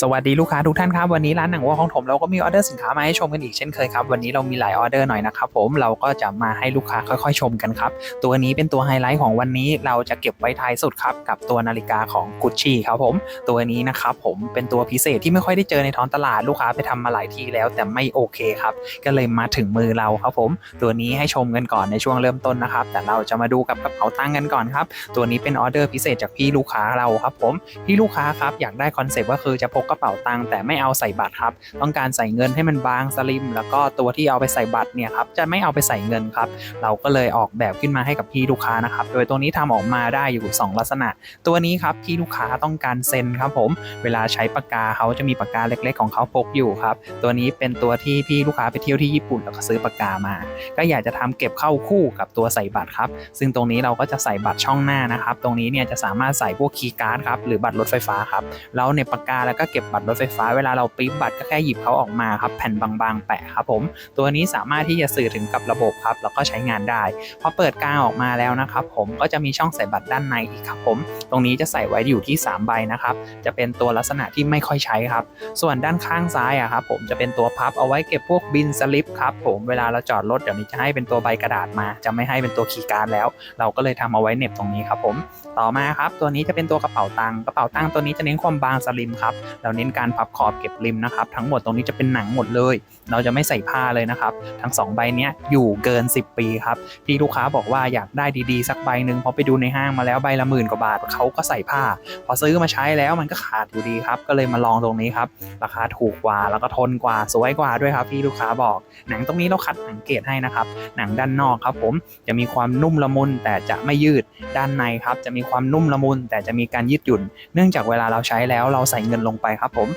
สวัสดีลูกค้าทุกท่านครับ วันนี้ร้านหนังวัวของผมเราก็มีออเดอร์สินค้ามาให้ชมกันอีกเช่นเคยครับวันนี้เรามีหลายออเดอร์หน่อยนะครับผมเราก็จะมาให้ลูกค้าค่อยๆ ชมกันครับตัวนี้เป็นตัวไฮไลท์ของวันนี้เราจะเก็บไว้ท้ายสุดครับกับตัวนาฬิกาของกุชชี่ครับผมตัวนี้นะครับผมเป็นตัวพิเศษที่ไม่ค่อยได้เจอในท้องตลาดลูกค้าไปทำมาหลายทีแล้ว แต่ไม่โอเคครับก็เลยมาถึงมือเราครับผม ตัวนี้ให้ชมกันก่อนในช่วงเริ่มต้นนะครับแต่เราจะมาดูกับกระเป๋าตังกันก่อนครับตัวนี้เป็นออเดอร์พิเศษจากพี่ลูกค้าเราครับผมพี่ลูกค้าครับอยากได้คอนเซปต์ก็คือจะพกกระเป๋าตังค์แต่ไม่เอาใส่บัตรครับ ต้องการใส่เงินให้มันบางสลิม แล้วก็ตัวที่เอาไปใส่บัตรเนี่ยครับจะไม่เอาไปใส่เงินครับ เราก็เลยออกแบบขึ้นมาให้กับพี่ลูกค้านะครับ โดยตัวนี้ทำออกมาได้อยู่ 2 ลักษณะ ตัวนี้ครับพี่ลูกค้าต้องการเซ็นครับผม เวลาใช้ปากกาเขาจะมีปากกาเล็ก ๆ ของเขาพกอยู่ครับ ตัวนี้เป็นตัวที่พี่ลูกค้าไปเที่ยวที่ญี่ปุ่นแล้วก็ซื้อปากกามา ก็อยากจะทำเก็บเข้าคู่กับตัวใส่บัตรครับ ซึ่งตรงนี้เราก็จะใส่บัตรช่องหน้านะครับ ตรงนี้เนี่ยจะสามารถใส่พวกคีย์การ์ดครับหรือบัตรรถไฟฟ้าครับ แล้วในปากกาแล้วก็เก็บบัตรรถไฟฟ้าเวลาเราปริ้นบัตรก็แค่หยิบเขาออกมาครับแผ่นบางๆ แปะครับผม ตัวนี้สามารถที่จะสื่อถึงกับระบบครับแล้วก็ใช้งานได้พอเปิดกลางออกมาแล้วนะครับผมก็จะมีช่องใส่บัตรด้านในอีกครับผม ตรงนี้จะใส่ไว้อยู่ที่ 3 ใบนะครับจะเป็นตัวลักษณะที่ไม่ค่อยใช้ครับ ส่วนด้านข้างซ้ายอะครับผมจะเป็นตัวพับเอาไว้เก็บพวกบินสลิปครับผมเวลาเราจอดรถเดี๋ยวนี้จะให้เป็นตัวใบกระดาษมา จะไม่ให้เป็นตัวคีย์การ์ดแล้ว เราก็เลยทำเอาไว้เหน็บตรงนี้ครับผม ต่อมาครับตัวนี้จะเป็นตัวกระเป๋าตังค์กระเป๋าตังค์ตัวนี้จะเน้นความบางสลิมครับเราเน้นการพับขอบเก็บริมนะครับ ทั้งหมดตรงนี้จะเป็นหนังหมดเลย เราจะไม่ใส่ผ้าเลยนะครับ ทั้งสองใบเนี้ยอยู่เกิน 10 ปีครับ ที่ลูกค้าบอกว่าอยากได้ดีๆ สักใบหนึ่งพอไปดูในห้างมาแล้วใบละหมื่นกว่าบาทเขาก็ใส่ผ้า พอซื้อมาใช้แล้วมันก็ขาดอยู่ดีครับ ก็เลยมาลองตรงนี้ครับ ราคาถูกกว่าแล้วก็ทนกว่าสวยกว่าด้วยครับที่ลูกค้าบอก หนังตรงนี้เราคัดหนังเกรดให้นะครับ หนังด้านนอกครับผมจะมีความนุ่มละมุนแต่จะไม่ยืดด้านในครับจะมีความนุ่มละมุนแต่จะมีการยืดหยุ่น เนื่องจากเวลาเราใช้แล้วเราใส่เงินลงไปครับผม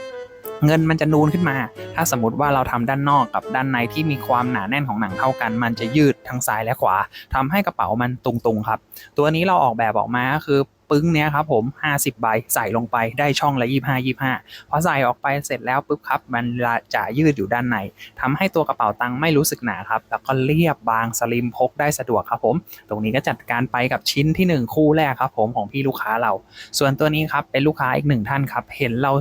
เงินมันจะนูนขึ้นมา ถ้าสมมติว่าเราทำด้านนอกกับด้านในที่มีความหนาแน่นของหนังเท่ากัน มันจะยืดทั้งซ้ายและขวาทำให้กระเป๋ามันตุงๆครับ ตัวนี้เราออกแบบออกมาก็คือ ปึ้งเนี้ยครับผม50ใบใส่ลงไปได้ช่องละ 25 25พอใส่ออกไปเสร็จแล้วปุ๊บครับ มันจะยืดอยู่ด้านในทำให้ตัวกระเป๋าตังค์ไม่รู้สึกหนาครับ แล้วก็เรียบบางสลิมพกได้สะดวกครับผม ตรงนี้ก็จัดการไปกับชิ้นที่ 1 คู่แรกครับผมของพี่ลูกค้าเรา ส่วนตัวนี้ครับเป็นลูกค้าอีกหนึ่งท่านครับ เห็นเรา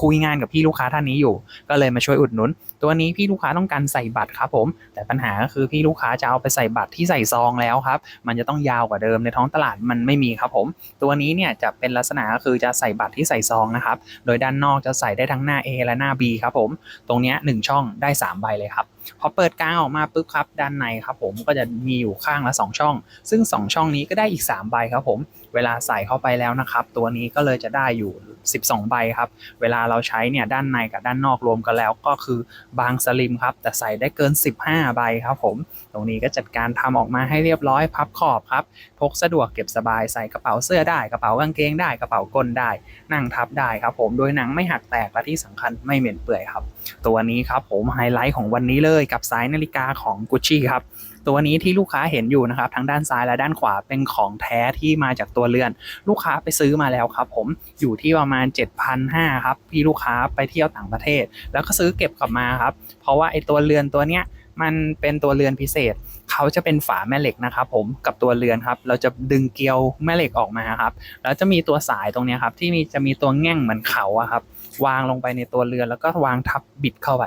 คุยงานกับพี่ลูกค้าท่านนี้อยู่ ก็เลยมาช่วยอุดหนุน ตัวนี้พี่ลูกค้าต้องการใส่บัตรครับผม แต่ปัญหาก็คือพี่ลูกค้าจะเอาไปใส่บัตรที่ใส่ซองแล้วครับ มันจะต้องยาวกว่าเดิมในท้องตลาดมันไม่มีครับผม ตัวนี้เนี่ยจะเป็นลักษณะก็คือจะใส่บัตรที่ใส่ซองนะครับ โดยด้านนอกจะใส่ได้ทั้งหน้า A และหน้า B ครับผม ตรงนี้ยหนึ่งช่องได้ 3 ใบเลยครับ พอเปิดกลางออกมาปุ๊บครับด้านในครับผมก็จะมีอยู่ข้างละ 2 ช่อง ซึ่ง 2 ช่องนี้ก็ได้อีก 3 ใบครับผมเวลาใส่เข้าไปแล้วนะครับ ตัวนี้ก็เลยจะได้อยู่ 12 ใบครับ เวลาเราใช้เนี่ยด้านในกับด้านนอกรวมกันแล้วก็คือบางสลิมครับ แต่ใส่ได้เกิน 15 ใบครับผม ตรงนี้ก็จัดการทำออกมาให้เรียบร้อยพับขอบครับ พกสะดวกเก็บสบายใส่กระเป๋าเสื้อได้กระเป๋ากางเกงได้กระเป๋าก้นได้ นั่งทับได้ครับผมโดยหนังไม่หักแตกและที่สำคัญไม่เหม็นเปื่อยครับ ตัวนี้ครับผมไฮไลท์ของวันนี้เลยกับสายนาฬิกาของกุชชี่ครับตัวนี้ที่ลูกค้าเห็นอยู่นะครับทั้งด้านซ้ายและด้านขวาเป็นของแท้ที่มาจากตัวเรือน ลูกค้าไปซื้อมาแล้วครับ ผมอยู่ที่ประมาณ 7,500ครับพี่ลูกค้าไปเที่ยวต่างประเทศ แล้วก็ซื้อเก็บกลับมาครับ เพราะว่าไอ้ตัวเรือนตัวเนี้ย มันเป็นตัวเรือนพิเศษ เขาจะเป็นฝาแม่เหล็กนะครับผมกับตัวเรือนครับ เราจะดึงเกลียวแม่เหล็กออกมาครับ แล้วจะมีตัวสายตรงนี้ครับ ที่มีจะมีตัวแง่งเหมือนเขาอะครับ วางลงไปในตัวเรือนแล้วก็วางทับบิดเข้าไป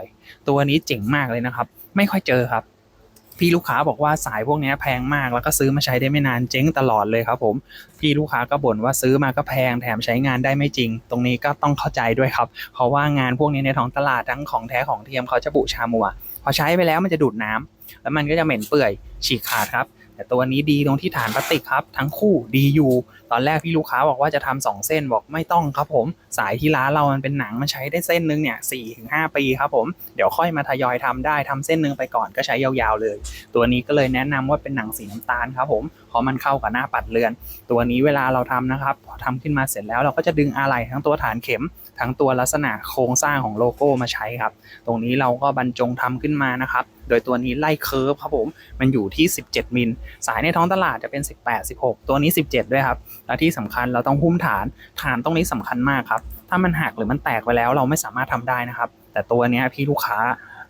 ตัวนี้เจ๋งมากเลยนะครับ ไม่ค่อยเจอครับพี่ลูกค้าบอกว่าสายพวกนี้แพงมากแล้วก็ซื้อมาใช้ได้ไม่นานเจ๊งตลอดเลยครับผม พี่ลูกค้าก็บ่นว่าซื้อมาก็แพงแถมใช้งานได้ไม่จริง ตรงนี้ก็ต้องเข้าใจด้วยครับ เพราะว่างานพวกนี้ในท้องตลาดทั้งของแท้ของเทียมเขาจะบุชามัว อใช้ไปแล้วมันจะดูดน้ำแล้วมันก็จะเหม็นเปื่อยฉีกขาดครับ แต่ตัวนี้ดีตรงที่ฐานพลาสติกครับ ทั้งคู่ดีอยู่ตอนแรกพี่ลูกค้าบอกว่าจะทำสองเส้นบอกไม่ต้องครับผม สายที่ร้านเรามันเป็นหนังมันใช้ได้เส้นนึงเนี่ยสี่ถึงห้าปีครับผม เดี๋ยวค่อยมาทยอยทำได้ทำเส้นนึงไปก่อนก็ใช้ยาวๆเลย ตัวนี้ก็เลยแนะนำว่าเป็นหนังสีน้ำตาลครับผมเพราะมันเข้ากับหน้าปัดเรือน ตัวนี้เวลาเราทำนะครับพอทำขึ้นมาเสร็จแล้วเราก็จะดึงอะไหล่ทั้งตัวฐานเข็ม ทั้งตัวลักษณะโครงสร้างของโลโก้มาใช้ครับ ตรงนี้เราก็บรรจงทำขึ้นมานะครับ โดยตัวนี้ไล่เคิร์ฟครับผม มันอยู่ที่ 17 มิล สายในท้องตลาดจะเป็น 18 16 ตัวนี้ 17 ด้วยครับ และที่สำคัญเราต้องหุ้มฐาน ฐานตรงนี้สำคัญมากครับ ถ้ามันหักหรือมันแตกไปแล้วเราไม่สามารถทำได้นะครับ แต่ตัวนี้พี่ลูกค้า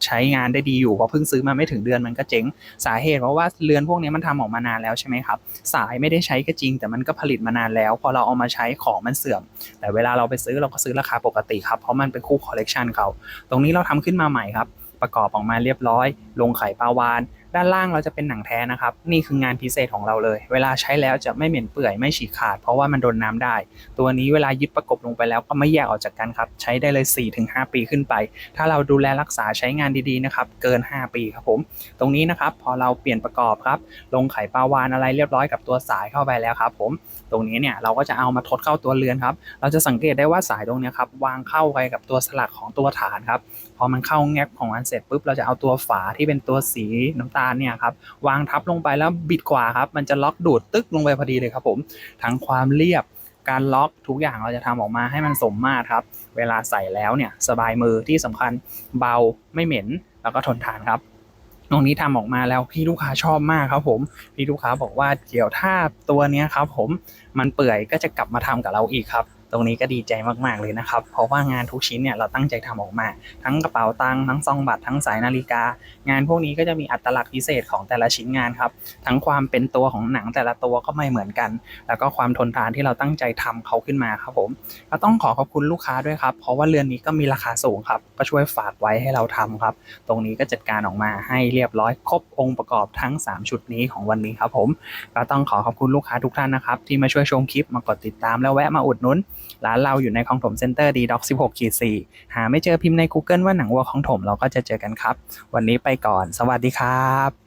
ใช้งานได้ดีอยู่เพราะเพิ่งซื้อมาไม่ถึงเดือนมันก็เจ๊งสาเหตุเพราะว่าเรือนพวกนี้มันทำออกมานานแล้วใช่ไหมครับ สายไม่ได้ใช้ก็จริง แต่มันก็ผลิตมานานแล้ว พอเราเอามาใช้ของมันเสื่อม แต่เวลาเราไปซื้อเราก็ซื้อราคาปกติครับเพราะมันเป็นคู่คอลเลกชันเขาตรงนี้เราทำขึ้นมาใหม่ครับประกอบออกมาเรียบร้อย ลงไข่ปลาวาน ด้านล่างเราจะเป็นหนังแท้นะครับ นี่คืองานพิเศษของเราเลย เวลาใช้แล้วจะไม่เหม็นเปื่อยไม่ฉีกขาด เพราะว่ามันโดนน้ำได้ ตัวนี้เวลายึดประกบลงไปแล้วก็ไม่แยกออกจากกันครับ ใช้ได้เลย 4-5 ปีขึ้นไป ถ้าเราดูแลรักษาใช้งานดีๆนะครับเกิน 5 ปีครับผม ตรงนี้นะครับพอเราเปลี่ยนประกอบครับลงไข่ปลาวานอะไรเรียบร้อยกับตัวสายเข้าไปแล้วครับผมตรงนี้เนี่ยเราก็จะเอามาทดเข้าตัวเรือนครับเราจะสังเกตได้ว่าสายตรงนี้ครับวางเข้าไปกับตัวสลักของตัวฐานครับพอมันเข้าแงบของมันเสร็จปุ๊บเราจะเอาตัวฝาที่เป็นตัวสีน้ำตาลเนี่ยครับวางทับลงไปแล้วบิดขวาครับมันจะล็อกดูดตึกลงไปพอดีเลยครับผมทั้งความเรียบการล็อกทุกอย่างเราจะทำออกมาให้มันสมมาตรครับ เวลาใส่แล้วเนี่ยสบายมือที่สำคัญเบาไม่เหม็น แล้วก็ทนทานครับตรงนี้ทำออกมาแล้วพี่ลูกค้าชอบมากครับผมพี่ลูกค้าบอกว่าเดี๋ยวถ้าตัวนี้ครับผมมันเปื่อยก็จะกลับมาทำกับเราอีกครับ ตรงนี้ก็ดีใจมากๆเลยนะครับ เพราะว่างานทุกชิ้นเนี่ยเราตั้งใจทำออกมา ทั้งกระเป๋าตังค์ทั้งซองบัตรทั้งสายนาฬิกา งานพวกนี้ก็จะมีอัตลักษณ์พิเศษของแต่ละชิ้นงานครับ ทั้งความเป็นตัวของหนังแต่ละตัวก็ไม่เหมือนกัน แล้วก็ความทนทานที่เราตั้งใจทำเขาขึ้นมาครับผมก็ต้องขอขอบคุณลูกค้าด้วยครับ เพราะว่าเรือนนี้ก็มีราคาสูงครับ ก็ช่วยฝากไว้ให้เราทำครับ ตรงนี้ก็จัดการออกมาให้เรียบร้อยครบองค์ประกอบทั้ง 3 ชุดนี้ของวันนี้ครับผม ก็ต้องขอขอบคุณลูกค้าทุกท่านนะครับที่มาช่วยชมคลิปมากดติดตามแล้วแวะมาอุดหนุนร้านเราอยู่ในคลองถมเซ็นเตอร์ดีด็อก16ขีด4หาไม่เจอพิมพ์ใน Google ว่าหนังวัวคลองถมเราก็จะเจอกันครับ วันนี้ไปก่อน สวัสดีครับ